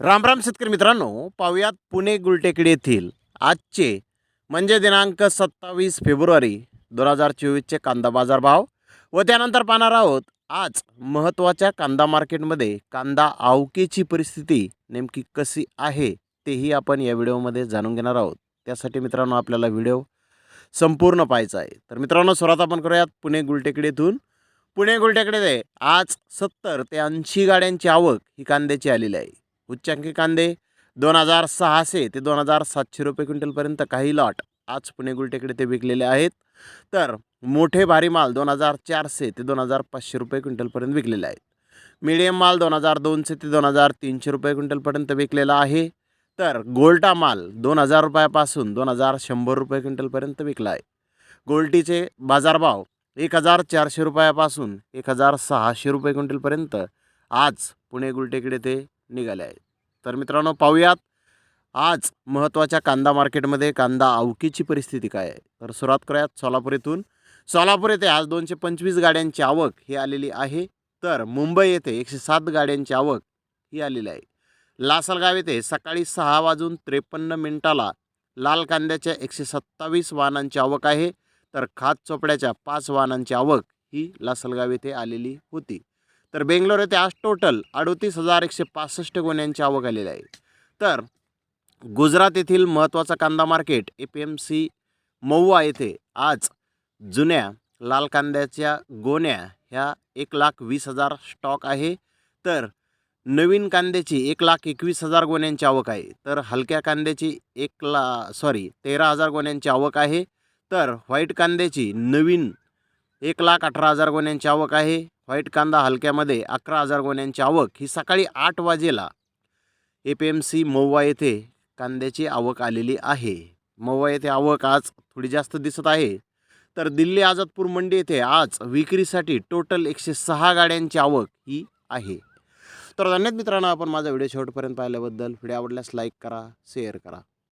रामराम शेतकरी मित्रांनो पाहुयात पुणे गुलटेकडी येथील आजचे म्हणजे दिनांक सत्तावीस फेब्रुवारी दोन हजार चोवीसचे कांदा बाजार भाव व त्यानंतर पाहणार आहोत आज महत्त्वाच्या कांदा मार्केटमध्ये कांदा आवकेची परिस्थिती नेमकी कशी आहे तेही आपण या व्हिडिओमध्ये जाणून घेणार आहोत. त्यासाठी मित्रांनो आपल्याला व्हिडिओ संपूर्ण पाहायचा आहे. तर मित्रांनो सुरुवात आपण करूयात पुणे गुलटेकडी येथून. पुणे गुलटेकडे आज सत्तर ते ऐंशी गाड्यांची आवक ही कांद्याची आलेली आहे. उच्चांकी कांदे दोन हजार सहाशे ते दोन हजार सातशे रुपये क्विंटलपर्यंत काही लॉट आज पुणे गुलटेकडे ते विकलेले आहेत. तर मोठे भारी माल दोन हजार चारशे ते दोन हजार पाचशे रुपये क्विंटलपर्यंत विकलेले आहेत. मिडियम माल दोन हजार दोनशे ते दोन हजार तीनशे रुपये क्विंटलपर्यंत विकलेला आहे. तर गोल्टा माल दोन हजार रुपयापासून दोन हजार शंभर रुपये क्विंटलपर्यंत विकला आहे. गोल्टीचे बाजारभाव एक हजार चारशे रुपयापासून एक हजार सहाशे रुपये क्विंटलपर्यंत आज पुणे गुलटेकडे ते निघाले आहेत. तर मित्रांनो पाहूयात. आज महत्त्वाच्या कांदा मार्केटमध्ये कांदा आवकीची परिस्थिती काय आहे? तर सुरुवात करूयात सोलापूर येथून. सोलापूर येथे आज दोनशे पंचवीस गाड्यांची आवक ही आलेली आहे. तर मुंबई येथे एकशे सात गाड्यांची आवक ही आलेली आहे. लासलगाव येथे सकाळी सहा वाजून त्रेपन्न मिनिटाला लाल कांद्याच्या एकशे सत्तावीस वाहनांची आवक आहे. तर खात चोपड्याच्या पाच वाहनांची आवक ही लासलगाव येथे आलेली होती. तर बेंगलोर येथे आज टोटल अडोतीस हजार एकशे पासष्ट गुन्ह्यांची आवक आलेली आहे. तर गुजरात येथील महत्त्वाचा कांदा market A P M C Mahuva येथे आज जुन्या लाल कांद्याच्या गोण्या ह्या एक लाख वीस हजार स्टॉक आहे. तर नवीन कांद्याची एक लाख एकवीस हजार गोण्यांची आवक आहे. तर हलक्या कांद्याची एक ला सॉरी तेरा हजार गोण्यांची आवक आहे. तर व्हाईट कांद्याची नवीन एक लाख अठरा हजार गोण्यांची आवक आहे. व्हाईट कांदा हलक्यामध्ये अकरा हजार गोण्यांची आवक. ही सकाळी आठ वाजेला A P M C Mahuva येथे कांद्याची आवक आलेली आहे. मौवा येथे आवक आज थोडी जास्त दिसत आहे. तर दिल्ली आझादपूर मंडी येथे आज विक्रीसाठी टोटल एकशे सहा गाड्यांची आवक ही आहे. तर धन्यवाद मित्रांनो आपण माझा व्हिडिओ शेवटपर्यंत पाहिल्याबद्दल. व्हिडिओ आवडल्यास लाईक करा शेअर करा.